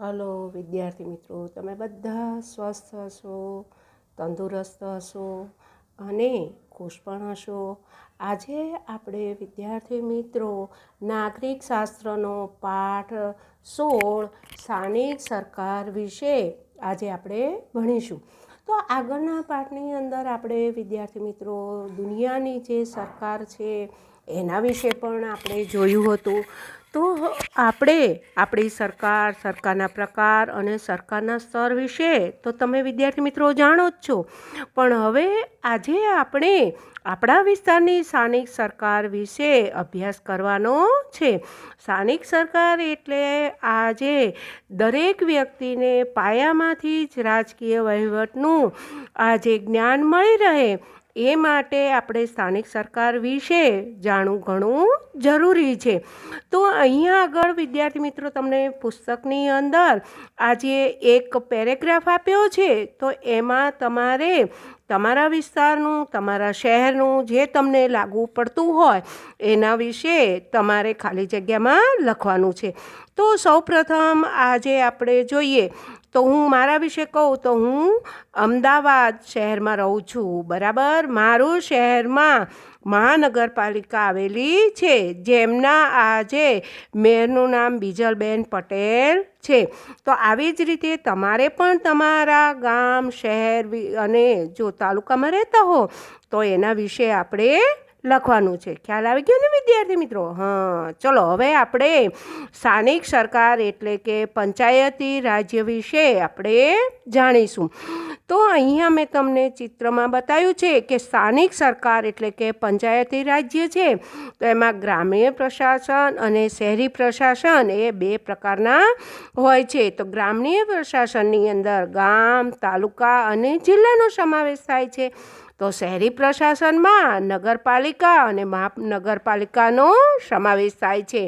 Hello વિદ્યાર્થી મિત્રો, તમે બધા સ્વસ્થ હશો, તંદુરસ્ત હશો અને ખુશ પણ હશો. આજે આપણે વિદ્યાર્થી મિત્રો નાગરિક શાસ્ત્રનો પાઠ સોળ સ્થાનિક સરકાર વિશે આજે આપણે ભણીશું. તો આગળના પાઠની અંદર આપણે વિદ્યાર્થી મિત્રો દુનિયાની જે સરકાર છે એના વિશે પણ આપણે જોયું હતું. તો આપણે, આપણી સરકાર, સરકારના પ્રકાર અને સરકારના સ્તર વિશે તો તમે વિદ્યાર્થી મિત્રો જાણો જ છો. પણ હવે આજે આપણે આપણા વિસ્તારની સ્થાનિક સરકાર વિશે અભ્યાસ કરવાનો છે. સ્થાનિક સરકાર એટલે આજે દરેક વ્યક્તિને પાયામાંથી જ રાજકીય વહીવટનું આજે જ્ઞાન મળી રહે એ માટે આપણે સ્થાનિક સરકાર વિશે જાણવું ઘણું જરૂરી છે. તો અહીંયા આગળ વિદ્યાર્થી મિત્રો તમને પુસ્તકની અંદર આજે એક પેરેગ્રાફ આપ્યો છે. તો એમાં તમારે તમારા વિસ્તારનું, તમારા શહેરનું જે તમને લાગુ પડતું હોય એના વિશે તમારે ખાલી જગ્યામાં લખવાનું છે. તો સૌપ્રથમ આજે આપણે જોઈએ તો હું મારા વિશે કહું તો હું અમદાવાદ શહેરમાં રહું છું, બરાબર? મારું શહેરમાં મહાનગરપાલિકા આવેલી છે, જેમના આજે મેયરનું નામ બીજલબેન પટેલ છે. તો આવી જ રીતે તમારે પણ તમારા ગામ, શહેર અને જો તાલુકામાં રહેતા હો, તો એના વિશે આપણે લખવાનું છે. ખ્યાલ આવી ગયો ને વિદ્યાર્થી મિત્રો? હા, ચલો, હવે આપણે સ્થાનિક સરકાર એટલે કે પંચાયતી રાજ્ય વિશે આપણે જાણીશું. તો અહીંયા મેં તમને ચિત્રમાં બતાવ્યું છે કે સ્થાનિક સરકાર એટલે કે પંચાયતી રાજ્ય છે. તો એમાં ગ્રામ્ય પ્રશાસન અને શહેરી પ્રશાસન એ બે પ્રકારના હોય છે. તો ગ્રામ્ય પ્રશાસનની અંદર ગામ, તાલુકા અને જિલ્લાનો સમાવેશ થાય છે. તો શહેરી પ્રશાસનમાં નગરપાલિકા અને મહાનગરપાલિકાનો સમાવેશ થાય છે.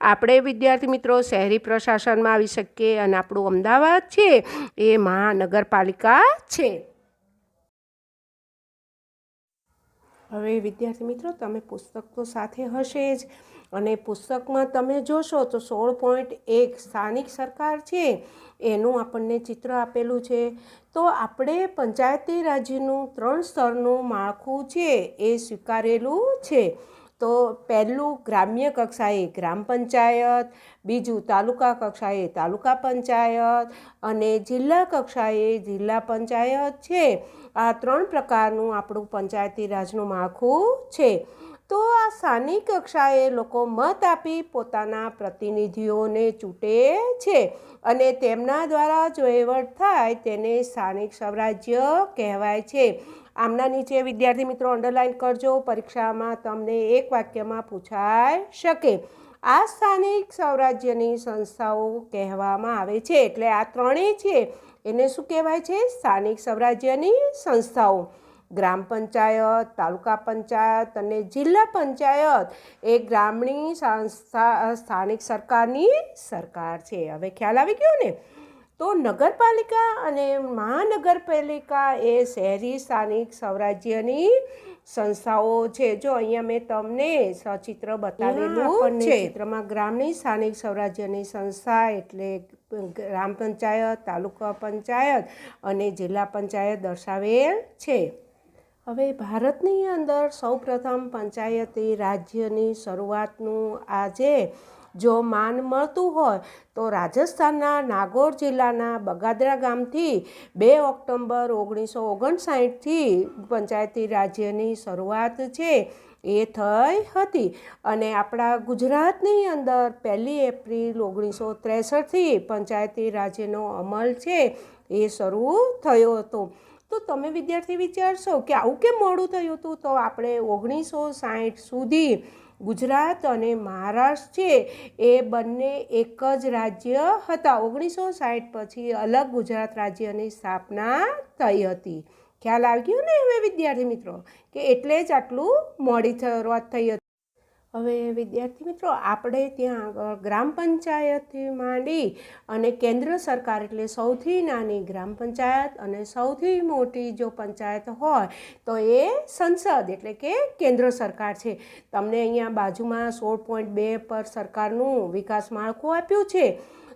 આપણે વિદ્યાર્થી મિત્રો શહેરી પ્રશાસનમાં આવી શકીએ અને આપણું અમદાવાદ છે એ મહાનગરપાલિકા છે. હવે વિદ્યાર્થી મિત્રો, તમે પુસ્તક તો સાથે હશે જ અને પુસ્તકમાં તમે જોશો તો સોળ પોઈન્ટ એક સ્થાનિક સરકાર છે. એનું આપણને ચિત્ર આપેલું છે. તો આપણે પંચાયતી રાજ્યનું ત્રણ સ્તરનું માળખું છે એ સ્વીકારેલું છે. તો પહેલું ગ્રામ્ય કક્ષાએ ગ્રામ પંચાયત, બીજું તાલુકા કક્ષાએ તાલુકા પંચાયત અને જિલ્લા કક્ષાએ જિલ્લા પંચાયત છે. આ ત્રણ પ્રકારનું આપણું પંચાયતી રાજનું માળખું છે. તો આ સ્થાનિક કક્ષાએ લોકો મત આપી પોતાના પ્રતિનિધિઓને ચૂંટે છે અને તેમના દ્વારા જો વહીવટ થાય તેને સ્થાનિક સ્વરાજ્ય કહેવાય છે. આમના નીચે વિદ્યાર્થી મિત્રો અંડરલાઇન કરજો, પરીક્ષામાં તમને એક વાક્યમાં પૂછાઈ શકે. આ સ્થાનિક સ્વરાજ્યની સંસ્થાઓ કહેવામાં આવે છે. એટલે આ ત્રણેય છે. એને શું કહેવાય છે? સ્થાનિક સ્વરાજ્યની સંસ્થાઓ. ગ્રામ પંચાયત તાલુકા પંચાયત અને જિલ્લા પંચાયત એ સંસ્થા સ્થાનિક સરકારની સરકાર છે. હવે ખ્યાલ આવી ગયો ને? તો નગરપાલિકા અને મહાનગરપાલિકા એ શહેરી સ્થાનિક સ્વરાજ્યની સંસ્થાઓ છે. જો અહીંયા મેં તમને સચિત્ર બતાવેલું છે. ચિત્રમાં ગ્રામની સ્થાનિક સ્વરાજ્યની સંસ્થા એટલે ગ્રામ પંચાયત તાલુકા પંચાયત અને જિલ્લા પંચાયત દર્શાવેલ છે. હવે ભારતની અંદર સૌપ્રથમ પંચાયતી રાજ્યની શરૂઆતનું આજે જો માન મળતું હોય તો રાજસ્થાનના નાગોર જિલ્લાના બગાદરા ગામથી બે ઓક્ટોબર ઓગણીસો ઓગણસાઠથી પંચાયતી રાજ્યની શરૂઆત છે એ થઈ હતી. અને આપણા ગુજરાતની અંદર પહેલી એપ્રિલ ઓગણીસો ત્રેસઠથી પંચાયતી રાજ્યનો અમલ છે એ શરૂ થયો હતો. તો તમે વિદ્યાર્થી વિચારશો કે આવું કેમ મોડું થયું હતું તો આપણે ઓગણીસો સાહીઠ સુધી ગુજરાત અને મહારાષ્ટ્ર છે એ બંને એક જ રાજ્ય હતા. ઓગણીસો સાહીઠ પછી અલગ ગુજરાત રાજ્યની સ્થાપના થઈ હતી. ખ્યાલ આવી ગયો ને હવે વિદ્યાર્થી મિત્રો? કે એટલે જ આટલું મોડી શરૂઆત થઈ હતી. હવે વિદ્યાર્થી મિત્રો, આપણે ત્યાં આગળ ગ્રામ પંચાયતથી માંડી અને કેન્દ્ર સરકાર એટલે સૌથી નાની ગ્રામ પંચાયત અને સૌથી મોટી જો પંચાયત હોય, તો એ સંસદ એટલે કે કેન્દ્ર સરકાર છે. તમને અહીંયા બાજુમાં સોળ પોઈન્ટ બે પર સરકારનું વિકાસ માળખું આપ્યું છે.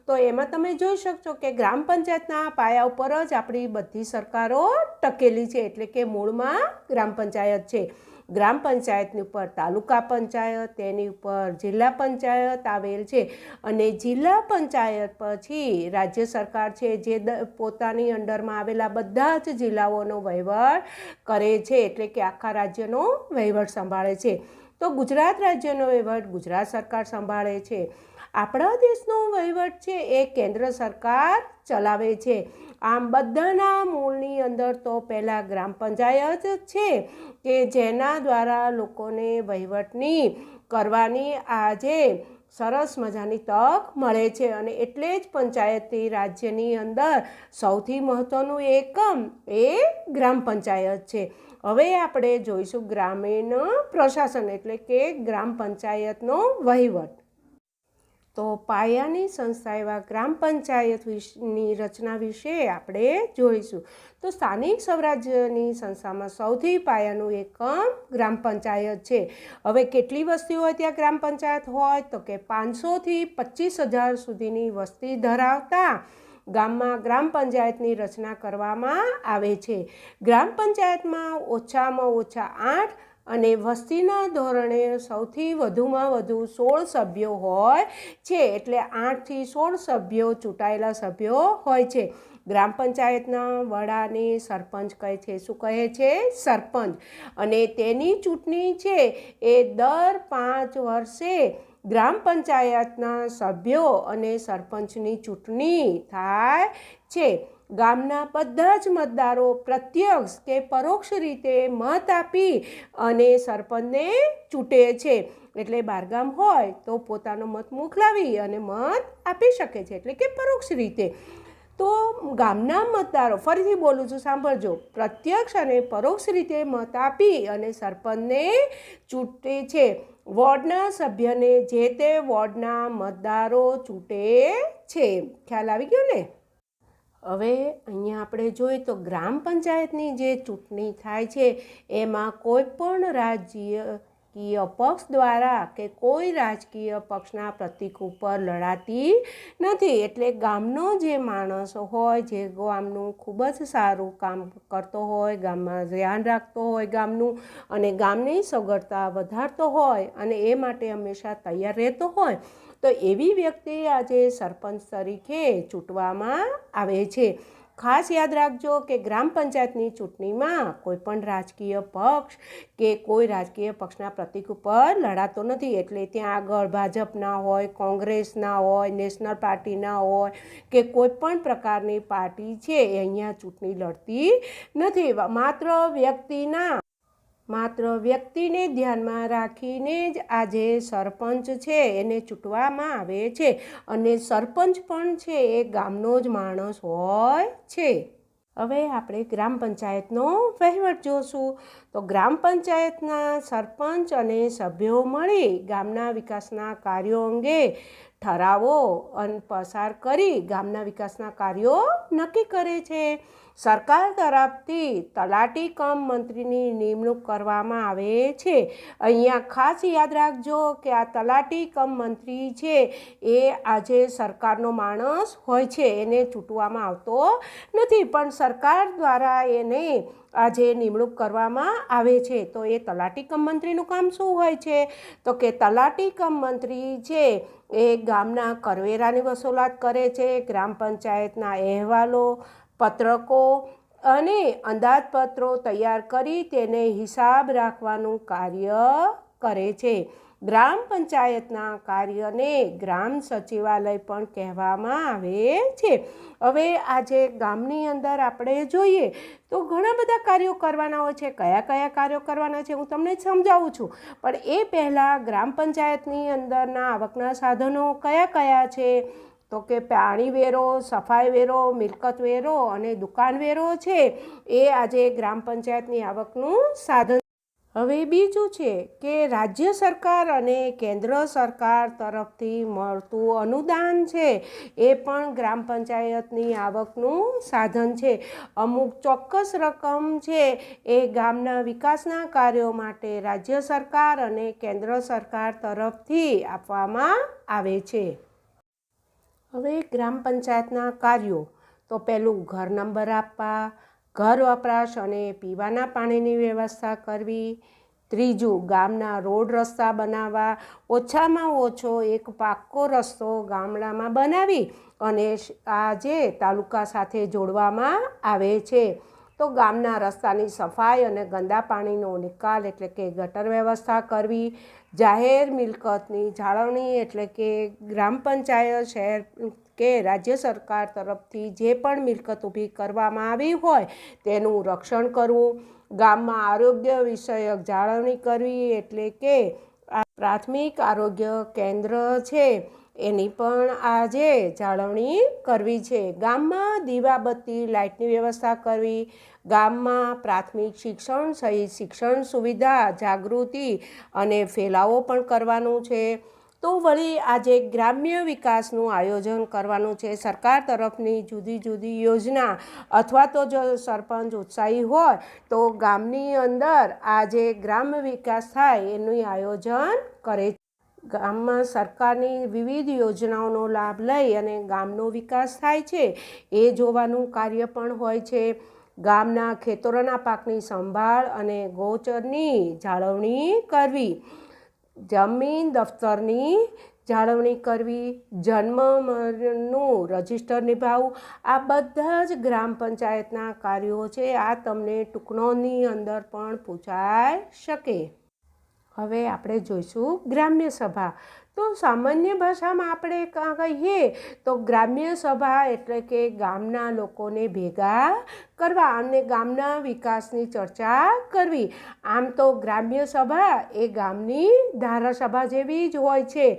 તો એમાં તમે જોઈ શકશો કે ગ્રામ પંચાયતના પાયા ઉપર જ આપણી બધી સરકારો ટકેલી છે, એટલે કે મૂળમાં ગ્રામ પંચાયત છે. ગ્રામ પંચાયતની ઉપર તાલુકા પંચાયત, તેની ઉપર જિલ્લા પંચાયત આવેલ છે. અને જિલ્લા પંચાયત પછી રાજ્ય સરકાર છે જે પોતાની અંડરમાં આવેલા બધા જ જિલ્લાઓનો વહીવટ કરે છે. એટલે કે આખા રાજ્યનો વહીવટ સંભાળે છે. તો ગુજરાત રાજ્યનો વહીવટ ગુજરાત સરકાર સંભાળે છે. આપણા દેશનો વહીવટ છે એ કેન્દ્ર સરકાર ચલાવે છે. આમ બધાના મૂળની અંદર તો પહેલાં ગ્રામ પંચાયત છે કે જેના દ્વારા લોકોને વહીવટની કરવાની આજે સરસ મજાની તક મળે છે અને એટલે જ પંચાયતી રાજ્યની અંદર સૌથી મહત્ત્વનું એકમ એ ગ્રામ પંચાયત છે. હવે આપણે જોઈશું ગ્રામીણ પ્રશાસન એટલે કે ગ્રામ પંચાયતનો વહીવટ. તો પાયાની સંસ્થા એવા ગ્રામ પંચાયત વિશેની રચના વિશે આપણે જોઈશું. તો સ્થાનિક સ્વરાજ્યની સંસ્થામાં સૌથી પાયાનું એકમ ગ્રામ પંચાયત છે. હવે કેટલી વસ્તી હોય ત્યાં ગ્રામ પંચાયત હોય? તો કે પાંચસોથી પચીસ હજાર સુધીની વસ્તી ધરાવતા ગામમાં ગ્રામ પંચાયતની રચના કરવામાં આવે છે. ગ્રામ પંચાયતમાં ઓછામાં ઓછા આઠ અને વસ્તીના ધોરણે સૌથી વધુમાં વધુ સોળ સભ્યો હોય છે, એટલે આઠથી સોળ સભ્યો ચૂંટાયેલા સભ્યો હોય છે. ગ્રામ પંચાયતના વડાને સરપંચ કહે છે, શું કહે છે? સરપંચ. અને તેની ચૂંટણી છે એ દર પાંચ વર્ષે ગ્રામ પંચાયતના સભ્યો અને સરપંચની ચૂંટણી થાય છે. ગામના બધા જ મતદારો પ્રત્યક્ષ કે પરોક્ષ રીતે મત આપી અને સરપંચને ચૂંટે છે. એટલે બારગામ હોય તો પોતાનો મત મોકલાવી અને મત આપી શકે છે. એટલે કે પરોક્ષ રીતે. તો ગામના મતદારો, ફરીથી બોલું છું, સાંભળજો. પ્રત્યક્ષ અને પરોક્ષ રીતે મત આપી અને સરપંચને ચૂંટે છે. વોર્ડના સભ્યને જે તે વોર્ડના મતદારો ચૂંટે છે. ખ્યાલ આવી ગયો ને? હવે અહીંયા આપણે જોઈએ તો ગ્રામ પંચાયતની જે ચૂંટણી થાય છે એમાં કોઈ પણ રાજકીય પક્ષ દ્વારા કે કોઈ રાજકીય પક્ષના પ્રતિક ઉપર લડાતી નથી. એટલે ગામનો જે માણસ હોય, જે ગામનું ખૂબ જ સારું કામ કરતો હોય, ગામમાં ધ્યાન રાખતો હોય ગામનું અને ગામની સગવડતા વધારતો હોય અને એ માટે હંમેશા તૈયાર રહેતો હોય, તો એવી વ્યક્તિ આજે સરપંચ તરીકે ચૂંટવામાં આવે છે. ખાસ યાદ રાખજો કે ગ્રામ પંચાયતની ચૂંટણીમાં કોઈ પણ રાજકીય પક્ષ કે કોઈ રાજકીય પક્ષના પ્રતિક ઉપર લડાતો નથી. એટલે ત્યાં આગળ ભાજપના હોય, કોંગ્રેસના હોય, નેશનલ પાર્ટીના હોય કે કોઈ પણ પ્રકારની પાર્ટી છે, એ અહીંયા ચૂંટણી લડતી નથી. માત્ર વ્યક્તિના માત્ર વ્યક્તિને ધ્યાનમાં રાખીને જ આજે સરપંચ છે, એને ચૂંટવામાં આવે છે અને સરપંચ પણ છે એ ગામનો જ માણસ હોય છે. હવે આપણે ગ્રામ પંચાયતનો વહીવટ જોશું. તો ગ્રામ પંચાયતના સરપંચ અને સભ્યો મળી ગામના વિકાસના કાર્યો અંગે ઠરાવો અને પસાર કરી ગામના વિકાસના કાર્યો નક્કી કરે છે. સરકાર તરફથી તલાટી કમ મંત્રીની નિમણૂક કરવામાં આવે છે. અહીંયા ખાસ યાદ રાખજો કે આ તલાટી કમ મંત્રી છે એ આજે સરકારનો માણસ હોય છે, એને ચૂંટવામાં આવતો નથી. પણ સરકાર દ્વારા એને આજે નિમણૂક કરવામાં આવે છે, તો એ તલાટી કમ મંત્રીનું કામ શું હોય છે? તો કે તલાટી કમ મંત્રી છે એ ગામના કરવેરાની વસૂલાત કરે છે, ગ્રામ પંચાયતના અહેવાલો, પત્રકો અને અંદાજપત્રો તૈયાર કરી તેને હિસાબ રાખવાનું કાર્ય કરે છે. ગ્રામ પંચાયતના કાર્યને ગ્રામ સચિવાલય પણ કહેવામાં આવે છે. હવે આજે ગામની અંદર આપણે જોઈએ તો ઘણા બધા કાર્યો કરવાના હોય છે, કયા કયા કાર્યો કરવાના છે, હું તમને સમજાવું છું. પણ એ પહેલાં ગ્રામ પંચાયતની અંદરના આવકના સાધનો કયા કયા છે? તો કે પાણી વેરો, સફાઈ વેરો, મિલકત વેરો અને દુકાન વેરો છે. એ આજે ગ્રામ પંચાયતની આવકનું સાધન હવે બીજું છે કે રાજ્ય સરકાર અને કેન્દ્ર સરકાર તરફથી મળતું અનુદાન છે એ પણ ગ્રામ પંચાયતની આવકનું સાધન છે. અમુક ચોક્કસ રકમ છે એ ગામના વિકાસના કાર્યો માટે રાજ્ય સરકાર અને કેન્દ્ર સરકાર તરફથી આપવામાં આવે છે. હવે ગ્રામ પંચાયતના કાર્યો. તો પહેલું ઘર નંબર આપવા ઘર વપરાશ અને પીવાના પાણીની વ્યવસ્થા કરવી, ત્રીજું ગામના રોડ રસ્તા બનાવવા, ઓછામાં ઓછો એક પાક્કો રસ્તો ગામડામાં બનાવી અને આજે તાલુકા સાથે જોડવામાં આવે છે. તો ગામના રસ્તાની સફાઈ અને ગંદા પાણીનો નિકાલ એટલે કે ગટર વ્યવસ્થા કરવી, જાહેર મિલકતની જાળવણી એટલે કે ગ્રામ પંચાયત, શહેર કે રાજ્ય સરકાર તરફથી જે પણ મિલકત ઊભી કરવામાં આવી હોય તેનું રક્ષણ કરવું. ગામમાં આરોગ્ય વિષયક જાળવણી કરવી એટલે કે પ્રાથમિક આરોગ્ય કેન્દ્ર છે. એની પણ આજે જાળવણી કરવી છે. ગામમાં દીવાબત્તી લાઇટની વ્યવસ્થા કરવી. ગામમાં પ્રાથમિક શિક્ષણ સહિત શિક્ષણ સુવિધા, જાગૃતિ અને ફેલાવો પણ કરવાનું છે. તો વળી આજે ગ્રામ્ય વિકાસનું આયોજન કરવાનું છે. સરકાર તરફની જુદી જુદી યોજના અથવા તો જો સરપંચ ઉત્સાહી હોય તો ગામની અંદર આજે ગ્રામ વિકાસ થાય એનું આયોજન કરે છે. ગામમાં સરકારની વિવિધ યોજનાઓનો લાભ લઈ અને ગામનો વિકાસ થાય છે. એ જોવાનું કાર્ય પણ હોય છે. ગામના ખેતરોના પાકની સંભાળ અને ગૌચરની જાળવણી કરવી. જમીન દફતરની જાળવણી કરવી જન્મનું રજિસ્ટર નિભાવવું, આ બધા જ ગ્રામ પંચાયતના કાર્યો છે. આ તમને ટૂંકણોની અંદર પણ પૂછાઈ શકે. હવે આપણે જોઈશું ગ્રામ્ય સભા. તો સામાન્ય ભાષામાં આપણે કહીએ તો ગ્રામ્ય સભા એટલે કે ગામના લોકોને ભેગા કરવા અને ગામના વિકાસની ચર્ચા કરવી. આમ તો ગ્રામ્ય સભા એ ગામની ધારાસભા જેવી જ હોય છે.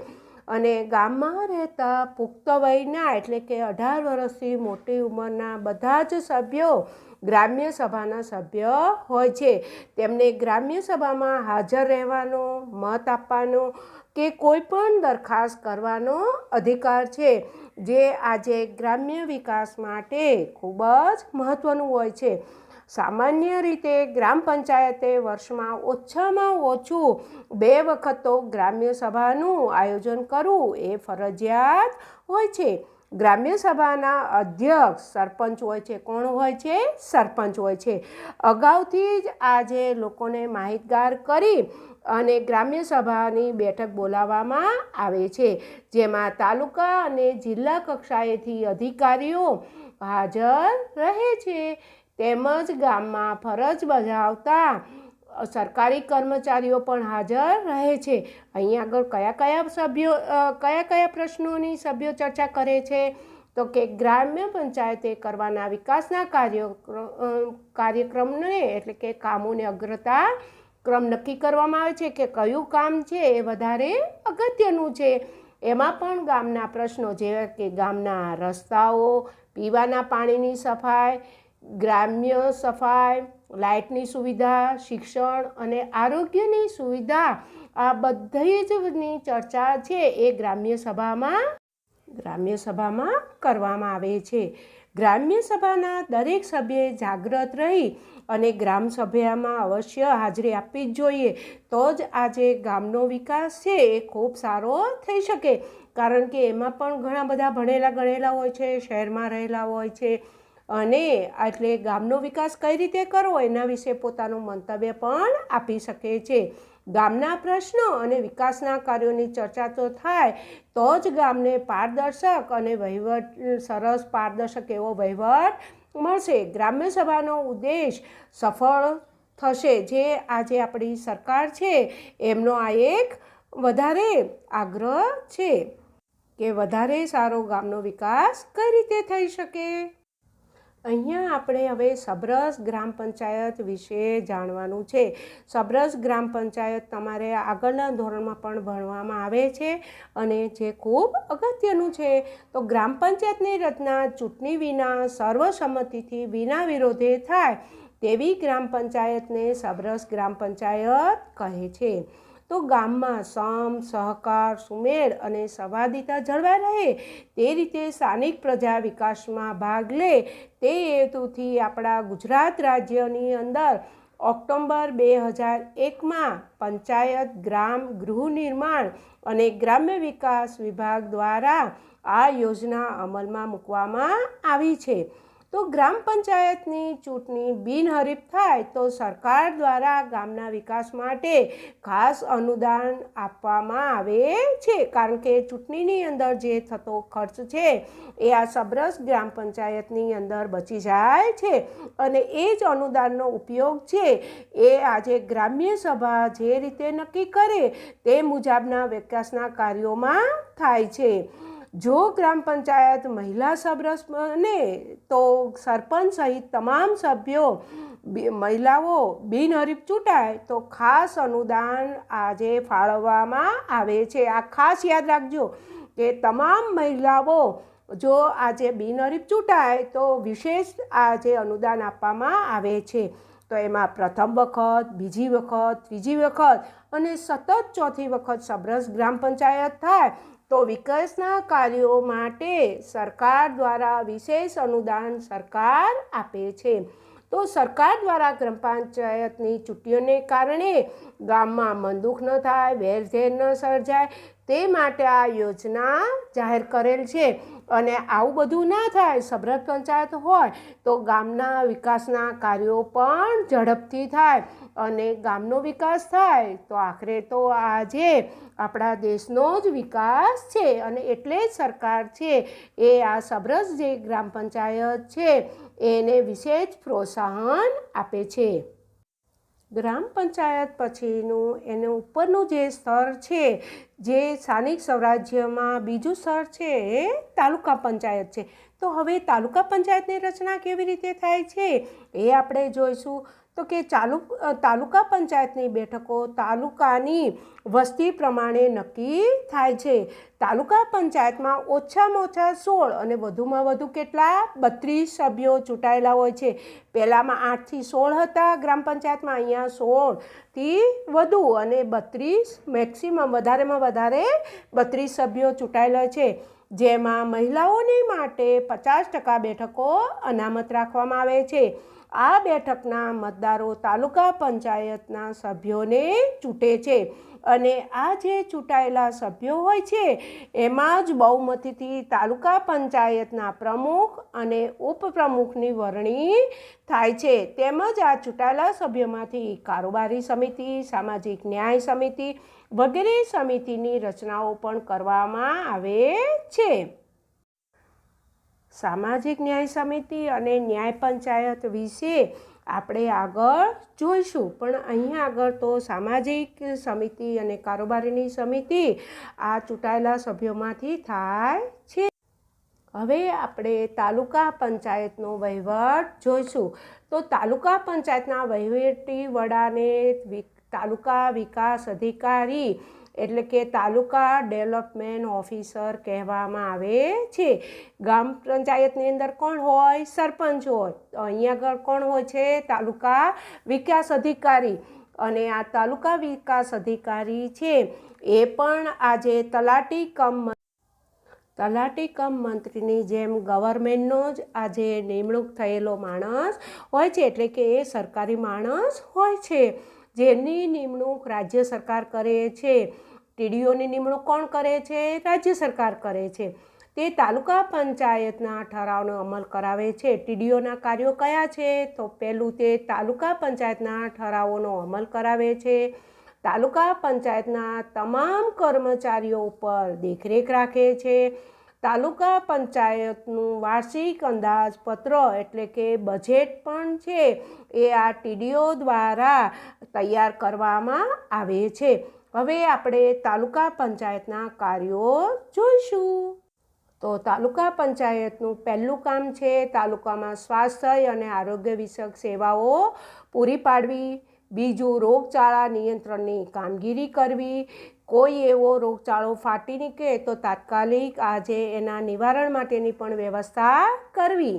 અને ગામમાં રહેતા પુખ્ત વયના એટલે કે અઢાર વર્ષથી મોટી ઉંમરના બધા જ સભ્યો ગ્રામ્ય સભાના સભ્ય હોય છે. તેમને ગ્રામ્ય સભામાં હાજર રહેવાનો, મત આપવાનો કે કોઈ પણ દરખાસ્ત કરવાનો અધિકાર છે, જે આજે ગ્રામ્ય વિકાસ માટે ખૂબ જ મહત્ત્વનું હોય છે. સામાન્ય રીતે ગ્રામ પંચાયતે વર્ષમાં ઓછામાં ઓછું બે વખત તો ગ્રામ્ય સભાનું આયોજન કરવું એ ફરજિયાત હોય છે. ગ્રામ્ય સભાના અધ્યક્ષ સરપંચ હોય છે. કોણ હોય છે? સરપંચ હોય છે. અગાઉથી જ આજે લોકોને માહિતગાર કરી અને ગ્રામ્ય સભાની બેઠક બોલાવવામાં આવે છે, જેમાં તાલુકા અને જિલ્લા કક્ષાએથી અધિકારીઓ હાજર રહે છે. તેમજ ગામમાં ફરજ બજાવતા સરકારી કર્મચારીઓ પણ હાજર રહે છે. અહીં આગળ કયા કયા સભ્યો કયા કયા પ્રશ્નોની સભ્યો ચર્ચા કરે છે? તો કે ગ્રામ્ય પંચાયતે કરવાના વિકાસના કાર્યો કાર્યક્રમને, એટલે કે કામોને અગ્રતા ક્રમ નક્કી કરવામાં આવે છે કે કયું કામ છે એ વધારે અગત્યનું છે. એમાં પણ ગામના પ્રશ્નો જેવા કે ગામના રસ્તાઓ, પીવાના પાણીની સફાઈ, ગ્રામ્ય સફાઈ, લાઇટની સુવિધા, શિક્ષણ અને આરોગ્યની સુવિધા, આ બધી જની ચર્ચા છે એ ગ્રામ્ય સભામાં ગ્રામ્ય સભામાં કરવામાં આવે છે. ગ્રામ્ય સભાના દરેક સભ્યે જાગૃત રહી અને ગ્રામ સભામાં અવશ્ય હાજરી આપવી જ જોઈએ. તો જ આજે ગામનો વિકાસ છે એ ખૂબ સારો થઈ શકે. કારણ કે એમાં પણ ઘણા બધા ભણેલા ગણેલા હોય છે, શહેરમાં રહેલા હોય છે. અને એટલે ગામનો વિકાસ કઈ રીતે કરવો એના વિશે પોતાનું મંતવ્ય પણ આપી શકે છે. ગામના પ્રશ્નો અને વિકાસના કાર્યોની ચર્ચા તો થાય, તો જ ગામને પારદર્શક અને વહીવટ, સરસ પારદર્શક એવો વહીવટ મળશે. ગ્રામ્ય સભાનો ઉદ્દેશ સફળ થશે. જે આજે આપણી સરકાર છે, એમનો આ એક વધારે આગ્રહ છે કે વધારે સારો ગામનો વિકાસ કઈ રીતે થઈ શકે? અહીંયા આપણે હવે સબરસ ગ્રામ પંચાયત વિશે જાણવાનું છે. સબરસ ગ્રામ પંચાયત તમારે આગળના ધોરણમાં પણ ભણવામાં આવે છે અને જે ખૂબ અગત્યનું છે, તો ગ્રામ પંચાયતની રચના ચૂંટણી વિના સર્વસંમતિથી વિના વિરોધે થાય તેવી ગ્રામ પંચાયતને સબરસ ગ્રામ પંચાયત કહે છે. તો ગામમાં સમ, સહકાર, સુમેળ અને સંવાદિતા જળવાઈ રહે તે રીતે સ્થાનિક પ્રજા વિકાસમાં ભાગ લે તે હેતુથી આપણા ગુજરાત રાજ્યની અંદર ઓક્ટોબર બે હજાર એકમાં પંચાયત, ગ્રામ, ગૃહ નિર્માણ અને ગ્રામ્ય વિકાસ વિભાગ દ્વારા આ યોજના અમલમાં મૂકવામાં આવી છે. તો ગ્રામ પંચાયતની ચૂંટણી બિનહરીફ થાય તો સરકાર દ્વારા ગામના વિકાસ માટે ખાસ અનુદાન આપવામાં આવે છે. કારણ કે ચૂંટણીની અંદર જે થતો ખર્ચ છે, એ આ સબરસ ગ્રામ પંચાયતની અંદર બચી જાય છે. અને એ જ અનુદાનનો ઉપયોગ છે, એ આજે ગ્રામ્ય સભા જે રીતે નક્કી કરે, તે મુજબના વિકાસના કાર્યોમાં થાય છે. જો ગ્રામ પંચાયત, મહિલા સબરસ બને તો સરપંચ સહિત તમામ સભ્યો મહિલાઓ બિનહરીફ ચૂંટાય, તો ખાસ અનુદાન આજે ફાળવવામાં આવે છે. આ ખાસ યાદ રાખજો કે તમામ મહિલાઓ જો આજે બિનહરીફ ચૂંટાય, તો વિશેષ આજે અનુદાન આપવામાં આવે છે. તો એમાં પ્રથમ વખત, બીજી વખત, ત્રીજી વખત અને સતત ચોથી વખત સબરસ ગ્રામ પંચાયત થાય તો વિકાસના કાર્યો માટે સરકાર દ્વારા વિશેષ અનુદાન સરકાર આપે છે. તો સરકાર દ્વારા ગ્રામ પંચાયતની ચૂંટણીઓને કારણે ગામમાં મનદુખ ન થાય, વેરઝેર ન સર્જાય તે માટે આ યોજના જાહેર કરેલ છે. અને આવું બધું ના થાય સબરત પંચાયત હોય, તો ગામના વિકાસના કાર્યો પણ ઝડપથી થાય અને ગામનો વિકાસ થાય. તો આખરે તો આજે આપણા દેશનો જ વિકાસ છે અને એટલે જ સરકાર છે, એ આ સબરસ જે ગ્રામ પંચાયત છે, એને વિશેષ પ્રોત્સાહન આપે છે. ગ્રામ પંચાયત પછીનું એનું ઉપરનું જે સ્તર છે, જે સ્થાનિક સ્વરાજ્યમાં બીજું સ્તર છે એ તાલુકા પંચાયત છે. તો હવે તાલુકા પંચાયતની રચના કેવી રીતે થાય છે એ આપણે જોઈશું. તો કે ચાલુ તાલુકા પંચાયતની બેઠકો તાલુકાની વસ્તી પ્રમાણે નક્કી થાય છે. તાલુકા પંચાયતમાં ઓછામાં ઓછા સોળ અને વધુમાં વધુ કેટલા? બત્રીસ સભ્યો ચૂંટાયેલા હોય છે. પહેલાંમાં આઠથી સોળ હતા ગ્રામ પંચાયતમાં, અહીંયા સોળથી વધુ અને બત્રીસ મેક્સિમમ, વધારેમાં વધારે બત્રીસ સભ્યો ચૂંટાયેલા છે. જેમાં મહિલાઓની માટે પચાસ ટકા બેઠકો અનામત રાખવામાં આવે છે. આ બેઠકના મતદારો તાલુકા પંચાયતના સભ્યોને ચૂંટે છે. અને આ જે ચૂંટાયેલા સભ્યો હોય છે, એમાં જ બહુમતીથી તાલુકા પંચાયતના પ્રમુખ અને ઉપપ્રમુખની વરણી થાય છે. તેમજ આ ચૂંટાયેલા સભ્યોમાંથી કારોબારી સમિતિ, સામાજિક ન્યાય સમિતિ વગેરે સમિતિની રચનાઓ પણ કરવામાં આવે છે. સામાજિક ન્યાય સમિતિ અને ન્યાય પંચાયત વિશે આપણે આગળ જોઈશું. પણ અહીંયા આગળ તો સામાજિક સમિતિ અને કારોબારીની સમિતિ આ ચૂંટાયેલા સભ્યોમાંથી થાય છે. હવે આપણે તાલુકા પંચાયતનો વહીવટ જોઈશું. તો તાલુકા પંચાયતના વહીવટી વડાને તાલુકા વિકાસ અધિકારી એટલે કે તાલુકા ડેવલપમેન્ટ ઓફિસર કહેવામાં આવે છે. ગ્રામ પંચાયતની અંદર કોણ હોય? સરપંચ હોય. તો અહીંયા આગળ કોણ હોય છે? તાલુકા વિકાસ અધિકારી. અને આ તાલુકા વિકાસ અધિકારી છે. એ પણ આજે તલાટી કમ તલાટી કમ મંત્રીની જેમ ગવર્મેન્ટનો જ આજે નિમણૂક થયેલો માણસ હોય છે. એટલે કે એ સરકારી માણસ હોય છે. જેની નિમણૂક રાજ્ય સરકાર કરે છે, ટીડીઓની નિમણૂક કોણ કરે છે? રાજ્ય સરકાર કરે છે. તે તાલુકા પંચાયતના ઠરાવનો અમલ કરાવે છે. ટીડીઓના કાર્યો કયા છે? તો પહેલું તે તાલુકા પંચાયતના ઠરાવોનો અમલ કરાવે છે. તાલુકા પંચાયતના તમામ કર્મચારીઓ ઉપર દેખરેખ રાખે છે. તાલુકા પંચાયતનું વાર્ષિક અંદાજપત્ર એટલે કે બજેટ પણ છે એ આ ટીડીઓ દ્વારા તૈયાર કરવામાં આવે છે. હવે આપણે તાલુકા પંચાયતના કાર્યો જોઈશું. તો તાલુકા પંચાયતનું પહેલું કામ છે તાલુકામાં સ્વાસ્થ્ય અને આરોગ્ય વિષયક સેવાઓ પૂરી પાડવી, બીજું રોગચાળા નિયંત્રણની કામગીરી કરવી કોઈ એવો રોગચાળો ફાટી નીકળે તો તાત્કાલિક આજે એના નિવારણ માટેની પણ વ્યવસ્થા કરવી.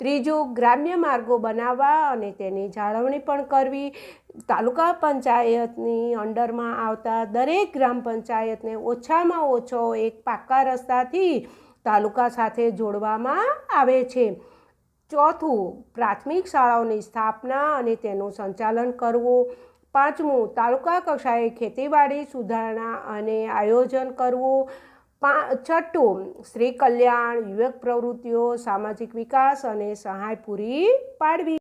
ત્રીજું, ગ્રામ્ય માર્ગો બનાવવા અને તેની જાળવણી પણ કરવી. તાલુકા પંચાયતની અંડરમાં આવતા દરેક ગ્રામ પંચાયતને ઓછામાં ઓછો એક પાક્કા રસ્તાથી તાલુકા સાથે જોડવામાં આવે છે. ચોથું, પ્રાથમિક શાળાઓની સ્થાપના અને તેનું સંચાલન કરવું. પાંચમું, તાલુકા કક્ષાએ ખેતીવાડી સુધારણા અને આયોજન કરવું. છઠ્ઠું સ્ત્રી કલ્યાણ યુવક પ્રવૃત્તિઓ, સામાજિક વિકાસ અને સહાય પૂરી પાડવી.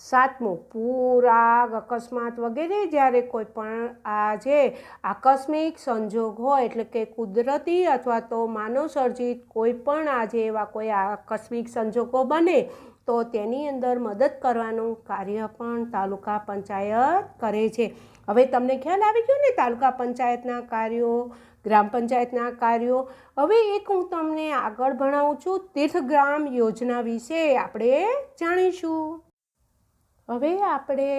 સાતમું પૂર આગ અકસ્માત વગેરે જ્યારે કોઈ પણ આ જે આકસ્મિક સંજોગ હોય એટલે કે કુદરતી અથવા તો માનવ સર્જિત કોઈ પણ આજે એવા કોઈ આકસ્મિક સંજોગો બને તો તેની અંદર મદદ કરવાનું કાર્ય પણ તાલુકા પંચાયત કરે છે. હવે તમને ખ્યાલ આવી ગયો ને તાલુકા પંચાયતના કાર્યો, ગ્રામ પંચાયતના કાર્યો? હવે એક હું તમને આગળ ભણાવું છું, તીર્થગ્રામ યોજના વિશે આપણે જાણીશું. હવે આપણે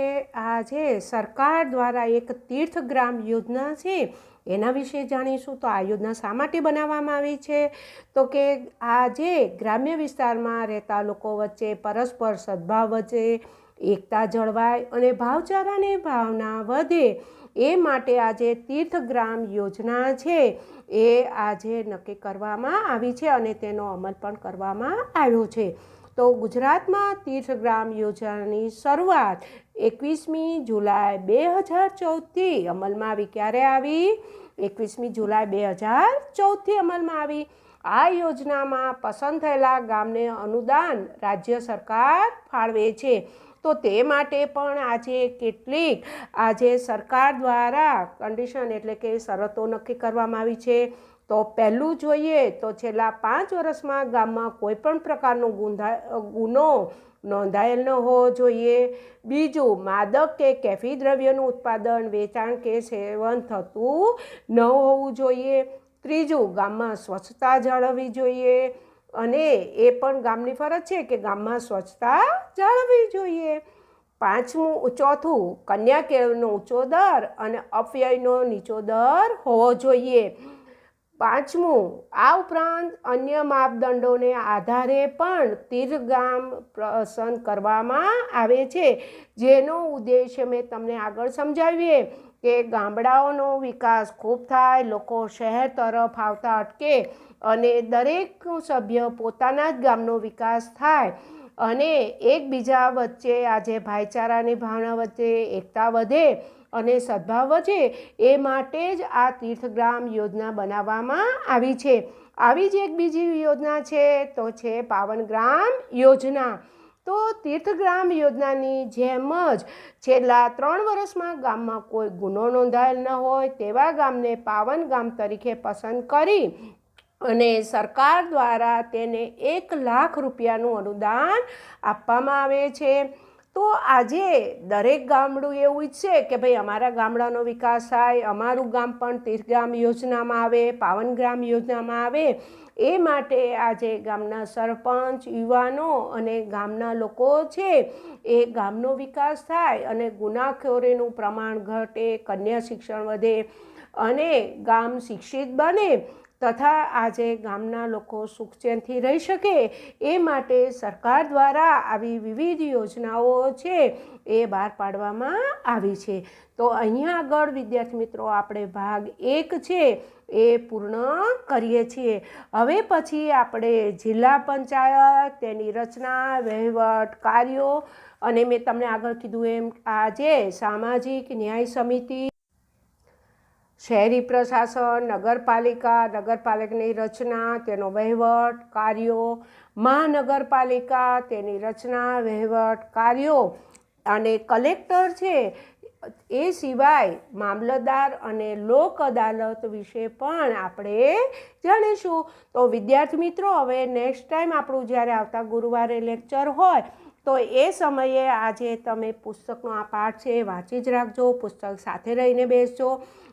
આ જે સરકાર દ્વારા એક તીર્થગ્રામ યોજના છે એના વિશે જાણીશું તો આ યોજના શા માટે બનાવવામાં આવી છે? તો કે આ જે ગ્રામ્ય વિસ્તારમાં રહેતા લોકો વચ્ચે પરસ્પર સદભાવ વચ્ચે એકતા જળવાય અને ભાવચારાની ભાવના વધે, એ માટે આજે તીર્થગ્રામ યોજના છે. એ આજે નક્કી કરવામાં આવી છે અને તેનો અમલ પણ કરવામાં આવ્યો છે. તો ગુજરાતમાં તીર્થગ્રામ યોજનાની શરૂઆત એકવીસમી જુલાઈ બે હજાર ચૌદથી અમલમાં આવી. ક્યારે આવી? એકવીસમી જુલાઈ બે હજાર ચૌદથી અમલમાં આવી. આ યોજનામાં પસંદ થયેલા ગામને અનુદાન રાજ્ય સરકાર ફાળવે છે. તો તે માટે પણ આજે કેટલીક, આજે સરકાર દ્વારા કન્ડિશન એટલે કે શરતો નક્કી કરવામાં આવી છે. તો પહેલું જોઈએ તો છેલ્લા પાંચ વર્ષમાં ગામમાં કોઈ પણ પ્રકારનો ગુંધા ગુનો નોંધાયેલ ન હોવો જોઈએ. બીજું, માદક કે કેફી દ્રવ્યનું ઉત્પાદન, વેચાણ કે સેવન થતું ન હોવું જોઈએ. ત્રીજું, ગામમાં સ્વચ્છતા જાળવવી જોઈએ. અને એ પણ ગામની ફરજ છે કે ગામમાં સ્વચ્છતા જાળવવી જોઈએ. પાંચમું, ચોથું કન્યા કેળવનો ઊંચો દર અને અપવ્યયનો નીચો દર હોવો જોઈએ. પાંચમું, આ ઉપરાંત અન્ય માપદંડોને આધારે પણ તીર્થગામ પસંદ કરવામાં આવે છે. જેનો ઉદ્દેશ્ય મેં તમને આગળ સમજાવીએ કે ગામડાઓનો વિકાસ ખૂબ થાય, લોકો શહેર તરફ આવતા અટકે અને દરેક સભ્ય પોતાના જ ગામનો વિકાસ થાય અને એકબીજા વચ્ચે, આજે ભાઈચારાની ભાવના વચ્ચે એકતા વધે અને સદભાવ વધે એ માટે જ આ તીર્થગ્રામ યોજના બનાવવામાં આવી છે. આવી જ એક બીજી યોજના છે, તો છે પાવનગ્રામ યોજના. તો તીર્થગ્રામ યોજનાની જેમ જ છેલ્લા ત્રણ વર્ષમાં ગામમાં કોઈ ગુનો નોંધાયેલ ન હોય તેવા ગામને પાવન ગામ તરીકે પસંદ કરી અને સરકાર દ્વારા તેને એક લાખ રૂપિયાનું અનુદાન આપવામાં આવે છે. તો આજે દરેક ગામડું એવું ઈચ્છે કે ભાઈ અમારા ગામડાનો વિકાસ થાય, અમારું ગામ પણ તીર્થગ્રામ યોજનામાં આવે પાવનગ્રામ યોજનામાં આવે. એ માટે આજે ગામના સરપંચ, યુવાનો અને ગામના લોકો છે, એ ગામનો વિકાસ થાય અને ગુનાખોરીનું પ્રમાણ ઘટે, કન્યા શિક્ષણ વધે અને ગામ શિક્ષિત બને. તથા આજે ગામના લોકો સુખચેનથી રહી શકે એ માટે સરકાર દ્વારા આવી વિવિધ યોજનાઓ છે એ બહાર પાડવામાં આવી છે. તો અહીંયા આગળ, વિદ્યાર્થી મિત્રો, આપણે ભાગ એક છે એ પૂર્ણ કરીએ છીએ. હવે પછી આપણે જિલ્લા પંચાયત, તેની રચના, વહીવટ, કાર્યો અને મેં તમને આગળ કીધું એમ આજે સામાજિક ન્યાય સમિતિ શહેરી પ્રશાસન, નગરપાલિકા, નગરપાલિકાની રચના, તેનો વહીવટ, કાર્યો, મહાનગરપાલિકા, તેની રચના, વહીવટ, કાર્યો અને કલેક્ટર છે, એ સિવાય મામલતદાર અને લોક અદાલત વિશે પણ આપણે જાણીશું. તો વિદ્યાર્થી મિત્રો, હવે નેક્સ્ટ ટાઈમ આપણું જ્યારે આવતા ગુરુવારે લેક્ચર હોય, તો એ સમયે આજે તમે પુસ્તકનો આ પાઠ છે વાંચી જ રાખજો, પુસ્તક સાથે રહીને બેસજો.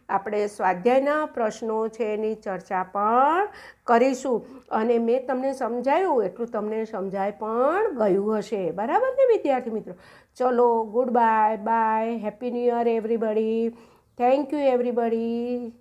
આપણે સ્વાધ્યાયના પ્રશ્નો છે એની ચર્ચા પણ કરીશું. અને મેં તમને સમજાયું એટલું તમને સમજાય પણ ગયું હશે. બરાબર ને વિદ્યાર્થી મિત્રો? ચલો good bye bye happy new year everybody thank you everybody